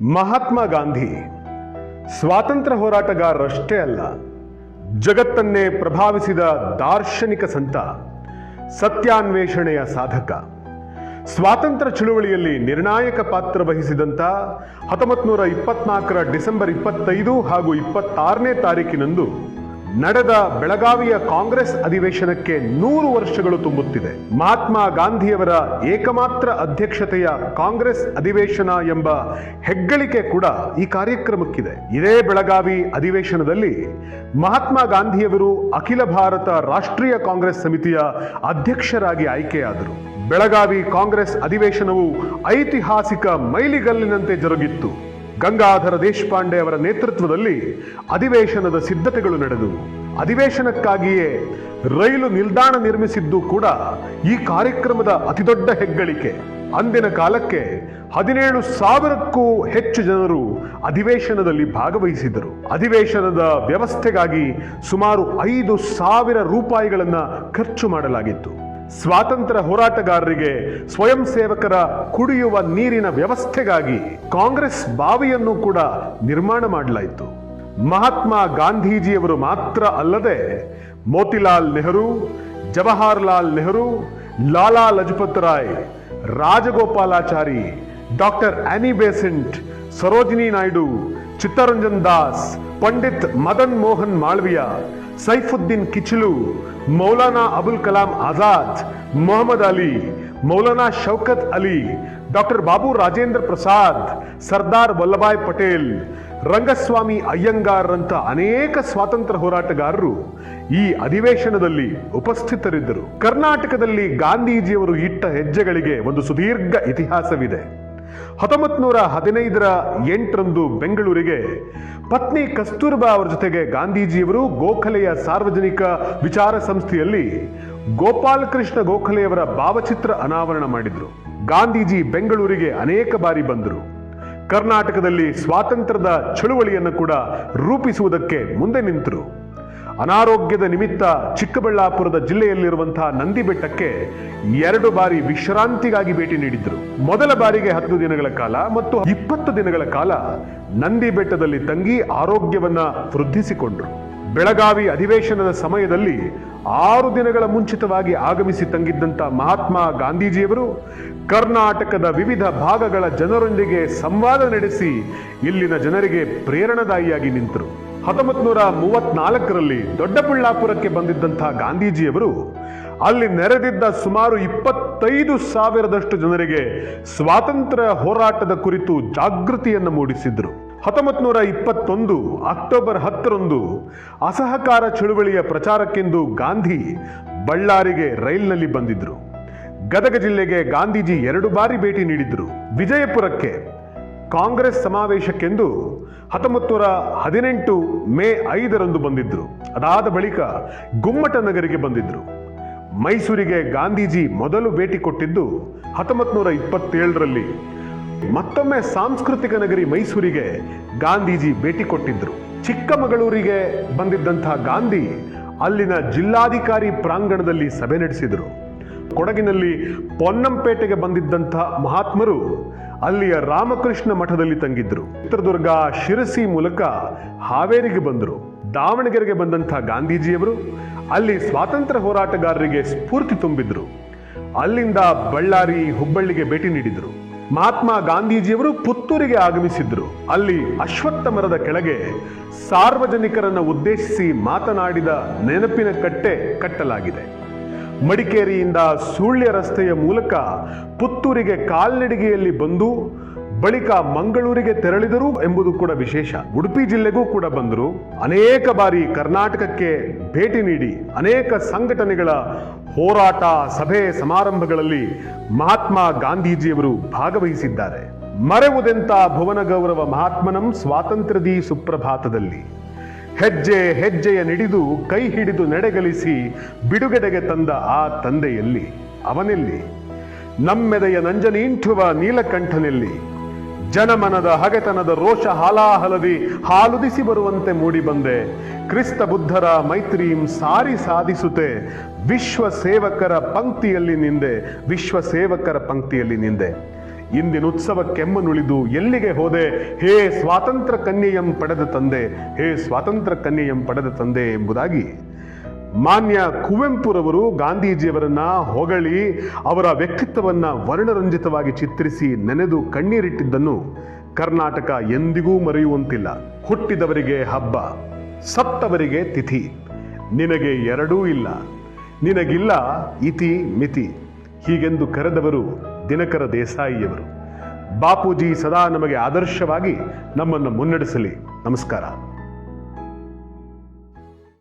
ಮಹಾತ್ಮ ಗಾಂಧಿ ಸ್ವಾತಂತ್ರ್ಯ ಹೋರಾಟಗಾರರಷ್ಟೇ ಅಲ್ಲ, ಜಗತ್ತನ್ನೇ ಪ್ರಭಾವಿಸಿದ ದಾರ್ಶನಿಕ ಸಂತ, ಸತ್ಯಾನ್ವೇಷಣೆಯ ಸಾಧಕ, ಸ್ವಾತಂತ್ರ್ಯ ಚಳುವಳಿಯಲ್ಲಿ ನಿರ್ಣಾಯಕ ಪಾತ್ರ ವಹಿಸಿದಂಥ ಹತ್ತೊಂಬತ್ತು ನೂರ ಇಪ್ಪತ್ನಾಲ್ಕರ ಡಿಸೆಂಬರ್ ಇಪ್ಪತ್ತೈದು ಹಾಗೂ ಇಪ್ಪತ್ತಾರನೇ ತಾರೀಕಿನಂದು ನಡೆದ ಬೆಳಗಾವಿಯ ಕಾಂಗ್ರೆಸ್ ಅಧಿವೇಶನಕ್ಕೆ ನೂರು ವರ್ಷಗಳು ತುಂಬುತ್ತಿದೆ. ಮಹಾತ್ಮ ಗಾಂಧಿಯವರ ಏಕಮಾತ್ರ ಅಧ್ಯಕ್ಷತೆಯ ಕಾಂಗ್ರೆಸ್ ಅಧಿವೇಶನ ಎಂಬ ಹೆಗ್ಗಳಿಕೆ ಕೂಡ ಈ ಕಾರ್ಯಕ್ರಮಕ್ಕಿದೆ. ಇದೇ ಬೆಳಗಾವಿ ಅಧಿವೇಶನದಲ್ಲಿ ಮಹಾತ್ಮ ಗಾಂಧಿಯವರು ಅಖಿಲ ಭಾರತ ರಾಷ್ಟ್ರೀಯ ಕಾಂಗ್ರೆಸ್ ಸಮಿತಿಯ ಅಧ್ಯಕ್ಷರಾಗಿ ಆಯ್ಕೆಯಾದರು. ಬೆಳಗಾವಿ ಕಾಂಗ್ರೆಸ್ ಅಧಿವೇಶನವು ಐತಿಹಾಸಿಕ ಮೈಲಿಗಲ್ಲಿನಂತೆ ಜರುಗಿತ್ತು. ಗಂಗಾಧರ ದೇಶಪಾಂಡೆ ಅವರ ನೇತೃತ್ವದಲ್ಲಿ ಅಧಿವೇಶನದ ಸಿದ್ಧತೆಗಳು ನಡೆದವು ಅಧಿವೇಶನಕ್ಕಾಗಿಯೇ ರೈಲು ನಿಲ್ದಾಣ ನಿರ್ಮಿಸಿದ್ದು ಕೂಡ ಈ ಕಾರ್ಯಕ್ರಮದ ಅತಿದೊಡ್ಡ ಹೆಗ್ಗಳಿಕೆ. ಅಂದಿನ ಕಾಲಕ್ಕೆ ಹದಿನೇಳು ಸಾವಿರಕ್ಕೂ ಹೆಚ್ಚು ಜನರು ಅಧಿವೇಶನದಲ್ಲಿ ಭಾಗವಹಿಸಿದರು ಅಧಿವೇಶನದ ವ್ಯವಸ್ಥೆಗಾಗಿ ಸುಮಾರು ಐದು ಸಾವಿರ ರೂಪಾಯಿಗಳನ್ನು ಖರ್ಚು ಮಾಡಲಾಗಿತ್ತು. ಸ್ವಾತಂತ್ರ್ಯ ಹೋರಾಟಗಾರರಿಗೆ ಸ್ವಯಂ ಸೇವಕರ ಕುಡಿಯುವ ನೀರಿನ ವ್ಯವಸ್ಥೆಗಾಗಿ ಕಾಂಗ್ರೆಸ್ ಬಾವಿಯನ್ನು ಕೂಡ ನಿರ್ಮಾಣ ಮಾಡಲಾಯಿತು. ಮಹಾತ್ಮ ಗಾಂಧೀಜಿಯವರು ಮಾತ್ರ ಅಲ್ಲದೆ Motilal Nehru, Jawaharlal Nehru, Lala Lajpat Rai, Rajagopalachari, doctor Annie Besant Sarojini Naidu, Chittaranjan Das Pandit Madan Mohan Malaviya, Saifuddin Kitchlew, Maulana Abul Kalam Azad, Mohammed Ali, Maulana Shaukat Ali, doctor Babu Rajendra Prasad, Sardar Vallabhbhai Patel, Rangaswami ಅಯ್ಯಂಗಾರ್ರಂಥ ಅನೇಕ ಸ್ವಾತಂತ್ರ್ಯ ಹೋರಾಟಗಾರರು ಈ ಅಧಿವೇಶನದಲ್ಲಿ ಉಪಸ್ಥಿತರಿದ್ದರು. ಕರ್ನಾಟಕದಲ್ಲಿ ಗಾಂಧೀಜಿಯವರು ಇಟ್ಟ ಹೆಜ್ಜೆಗಳಿಗೆ ಒಂದು ಸುದೀರ್ಘ ಇತಿಹಾಸವಿದೆ. ಹತ್ತೊಂಬತ್ ನೂರ ಹದಿನೈದರ ಎಂಟರಂದು ಬೆಂಗಳೂರಿಗೆ ಪತ್ನಿ ಕಸ್ತೂರ್ಬಾ ಅವರ ಜೊತೆಗೆ ಗಾಂಧೀಜಿಯವರು ಗೋಖಲೆಯ ಸಾರ್ವಜನಿಕ ವಿಚಾರ ಸಂಸ್ಥೆಯಲ್ಲಿ ಗೋಪಾಲಕೃಷ್ಣ ಗೋಖಲೆಯವರ ಭಾವಚಿತ್ರ ಅನಾವರಣ ಮಾಡಿದ್ರು. ಗಾಂಧೀಜಿ ಬೆಂಗಳೂರಿಗೆ ಅನೇಕ ಬಾರಿ ಬಂದರು. ಕರ್ನಾಟಕದಲ್ಲಿ ಸ್ವಾತಂತ್ರ್ಯದ ಚಳುವಳಿಯನ್ನು ಕೂಡ ರೂಪಿಸುವುದಕ್ಕೆ ಮುಂದೆ ನಿಂತರು. ಅನಾರೋಗ್ಯದ ನಿಮಿತ್ತ ಚಿಕ್ಕಬಳ್ಳಾಪುರದ ಜಿಲ್ಲೆಯಲ್ಲಿರುವಂತಹ ನಂದಿ ಬೆಟ್ಟಕ್ಕೆ ಎರಡು ಬಾರಿ ವಿಶ್ರಾಂತಿಗಾಗಿ ಭೇಟಿ ನೀಡಿದ್ರು. ಮೊದಲ ಬಾರಿಗೆ ಹತ್ತು ದಿನಗಳ ಕಾಲ ಮತ್ತು ಇಪ್ಪತ್ತು ದಿನಗಳ ಕಾಲ ನಂದಿ ಬೆಟ್ಟದಲ್ಲಿ ತಂಗಿ ಆರೋಗ್ಯವನ್ನ ವೃದ್ಧಿಸಿಕೊಂಡ್ರು. ಬೆಳಗಾವಿ ಅಧಿವೇಶನದ ಸಮಯದಲ್ಲಿ ಆರು ದಿನಗಳ ಮುಂಚಿತವಾಗಿ ಆಗಮಿಸಿ ತಂಗಿದ್ದಂತ ಮಹಾತ್ಮ ಗಾಂಧೀಜಿಯವರು ಕರ್ನಾಟಕದ ವಿವಿಧ ಭಾಗಗಳ ಜನರೊಂದಿಗೆ ಸಂವಾದ ನಡೆಸಿ ಇಲ್ಲಿನ ಜನರಿಗೆ ಪ್ರೇರಣಾದಾಯಿಯಾಗಿ ನಿಂತರು. ಹತ್ತೊಂಬತ್ತು ನೂರ ಮೂವತ್ನಾಲ್ಕರಲ್ಲಿ ದೊಡ್ಡಬಳ್ಳಾಪುರಕ್ಕೆ ಬಂದಿದ್ದಂಥ ಗಾಂಧೀಜಿಯವರು ಅಲ್ಲಿ ನೆರೆದಿದ್ದ ಸುಮಾರು ಇಪ್ಪತ್ತೈದು ಸಾವಿರದಷ್ಟು ಜನರಿಗೆ ಸ್ವಾತಂತ್ರ್ಯ ಹೋರಾಟದ ಕುರಿತು ಜಾಗೃತಿಯನ್ನು ಮೂಡಿಸಿದ್ರು ಹತ್ತೊಂಬತ್ತು ನೂರ ಇಪ್ಪತ್ತೊಂದು ಅಕ್ಟೋಬರ್ ಹತ್ತರಂದು ಅಸಹಕಾರ ಚಳುವಳಿಯ ಪ್ರಚಾರಕ್ಕೆಂದು ಗಾಂಧಿ ಬಳ್ಳಾರಿಗೆ ರೈಲ್ನಲ್ಲಿ ಬಂದಿದ್ರು ಗದಗ ಜಿಲ್ಲೆಗೆ ಗಾಂಧೀಜಿ ಎರಡು ಬಾರಿ ಭೇಟಿ ನೀಡಿದ್ರು ವಿಜಯಪುರಕ್ಕೆ ಕಾಂಗ್ರೆಸ್ ಸಮಾವೇಶಕ್ಕೆಂದು ಹತ್ತೊಂಬತ್ತು ನೂರ ಹದಿನೆಂಟು ಮೇ ಐದರಂದು ಬಂದಿದ್ದರು ಅದಾದ ಬಳಿಕ ಗುಮ್ಮಟ ನಗರಿಗೆ ಬಂದಿದ್ದರು ಮೈಸೂರಿಗೆ ಗಾಂಧೀಜಿ ಮೊದಲು ಭೇಟಿ ಕೊಟ್ಟಿದ್ದು ಹತ್ತೊಂಬತ್ತು ನೂರ ಇಪ್ಪತ್ತೇಳರಲ್ಲಿ. ಮತ್ತೊಮ್ಮೆ ಸಾಂಸ್ಕೃತಿಕ ನಗರಿ ಮೈಸೂರಿಗೆ ಗಾಂಧೀಜಿ ಭೇಟಿ ಕೊಟ್ಟಿದ್ದರು ಚಿಕ್ಕಮಗಳೂರಿಗೆ ಬಂದಿದ್ದಂತಹ ಗಾಂಧಿ ಅಲ್ಲಿನ ಜಿಲ್ಲಾಧಿಕಾರಿ ಪ್ರಾಂಗಣದಲ್ಲಿ ಸಭೆ ನಡೆಸಿದರು. ಕೊಡಗಿನಲ್ಲಿ ಪೊನ್ನಂಪೇಟೆಗೆ ಬಂದಿದ್ದಂಥ ಮಹಾತ್ಮರು ಅಲ್ಲಿಯ ರಾಮಕೃಷ್ಣ ಮಠದಲ್ಲಿ ತಂಗಿದ್ರು. ಚಿತ್ರದುರ್ಗ ಶಿರಸಿ ಮೂಲಕ ಹಾವೇರಿಗೆ ಬಂದರು. ದಾವಣಗೆರೆಗೆ ಬಂದಂಥ ಗಾಂಧೀಜಿಯವರು ಅಲ್ಲಿ ಸ್ವಾತಂತ್ರ್ಯ ಹೋರಾಟಗಾರರಿಗೆ ಸ್ಫೂರ್ತಿ ತುಂಬಿದ್ರು. ಅಲ್ಲಿಂದ ಬಳ್ಳಾರಿ, ಹುಬ್ಬಳ್ಳಿಗೆ ಭೇಟಿ ನೀಡಿದರು. ಮಹಾತ್ಮ ಗಾಂಧೀಜಿಯವರು ಪುತ್ತೂರಿಗೆ ಆಗಮಿಸಿದ್ರು. ಅಲ್ಲಿ ಅಶ್ವತ್ಥ ಮರದ ಕೆಳಗೆ ಸಾರ್ವಜನಿಕರನ್ನು ಉದ್ದೇಶಿಸಿ ಮಾತನಾಡಿದ ನೆನಪಿನ ಕಟ್ಟೆ ಕಟ್ಟಲಾಗಿದೆ. ಮಡಿಕೇರಿಯಿಂದ ಸುಳ್ಯ ರಸ್ತೆಯ ಮೂಲಕ ಪುತ್ತೂರಿಗೆ ಕಾಲ್ನಡಿಗೆಯಲ್ಲಿ ಬಂದು ಬಳಿಕ ಮಂಗಳೂರಿಗೆ ತೆರಳಿದರು ಎಂಬುದು ಕೂಡ ವಿಶೇಷ. ಉಡುಪಿ ಜಿಲ್ಲೆಗೂ ಕೂಡ ಬಂದರು. ಅನೇಕ ಬಾರಿ ಕರ್ನಾಟಕಕ್ಕೆ ಭೇಟಿ ನೀಡಿ ಅನೇಕ ಸಂಘಟನೆಗಳ ಹೋರಾಟ ಸಭೆ ಸಮಾರಂಭಗಳಲ್ಲಿ ಮಹಾತ್ಮ ಗಾಂಧೀಜಿಯವರು ಭಾಗವಹಿಸಿದ್ದಾರೆ. ಮರೆವುದೆಂತ ಭುವನ ಗೌರವ ಮಹಾತ್ಮನಂ ಸ್ವಾತಂತ್ರ್ಯದಿ ಸುಪ್ರಭಾತದಲ್ಲಿ. ಹೆಜ್ಜೆ ಹೆಜ್ಜೆಯ ನಿಡಿದು ಕೈ ಹಿಡಿದು ನಡೆಗಲಿಸಿ ಬಿಡುಗಡೆಗೆ ತಂದ ಆ ತಂದೆಯಲ್ಲಿ, ಅವನೆಲ್ಲಿ? ನಮ್ಮೆದೆಯ ನಂಜನೀಂಠುವ ನೀಲಕಂಠನೆಲ್ಲಿ? ಜನಮನದ ಹಗೆತನದ ರೋಷ ಹಾಲಾಹಲದಿ ಹಾಲುದಿಸಿ ಬರುವಂತೆ ಮೂಡಿಬಂದೆ ಕ್ರಿಸ್ತ ಬುದ್ಧರ ಮೈತ್ರಿಂ ಸಾರಿ ಸಾಧಿಸುತ್ತೆ. ವಿಶ್ವ ಸೇವಕರ ಪಂಕ್ತಿಯಲ್ಲಿ ನಿಂದೆ. ವಿಶ್ವ ಸೇವಕರ ಪಂಕ್ತಿಯಲ್ಲಿ ನಿಂದೆ. ಇಂದಿನ ಉತ್ಸವ ಕೆಮ್ಮನುಳಿದು ಎಲ್ಲಿಗೆ ಹೋದೆ? ಹೇ ಸ್ವಾತಂತ್ರ್ಯ ಕನ್ಯೆಯಂ ಪಡೆದ ತಂದೆ, ಹೇ ಸ್ವಾತಂತ್ರ್ಯ ಕನ್ಯೆಯಂ ಪಡೆದ ತಂದೆ ಎಂಬುದಾಗಿ. ಮಾನ್ಯ ಕುವೆಂಪುರವರು ಗಾಂಧೀಜಿಯವರನ್ನ ಹೊಗಳಿ ಅವರ ವ್ಯಕ್ತಿತ್ವವನ್ನ ವರ್ಣರಂಜಿತವಾಗಿ ಚಿತ್ರಿಸಿ ನೆನೆದು ಕಣ್ಣೀರಿಟ್ಟಿದ್ದನ್ನು ಕರ್ನಾಟಕ ಎಂದಿಗೂ ಮರೆಯುವಂತಿಲ್ಲ. ಹುಟ್ಟಿದವರಿಗೆ ಹಬ್ಬ, ಸತ್ತವರಿಗೆ ತಿಥಿ. ನಿನಗೆ ಎರಡೂ ಇಲ್ಲ. ನಿನಗಿಲ್ಲ ಇತಿ ಮಿತಿ. ಹೀಗೆಂದು ಕರೆದವರು ದಿನಕರ ದೇಸಾಯಿಯವರು. ಬಾಪೂಜಿ ಸದಾ ನಮಗೆ ಆದರ್ಶವಾಗಿ ನಮ್ಮನ್ನು ಮುನ್ನಡೆಸಲಿ. ನಮಸ್ಕಾರ.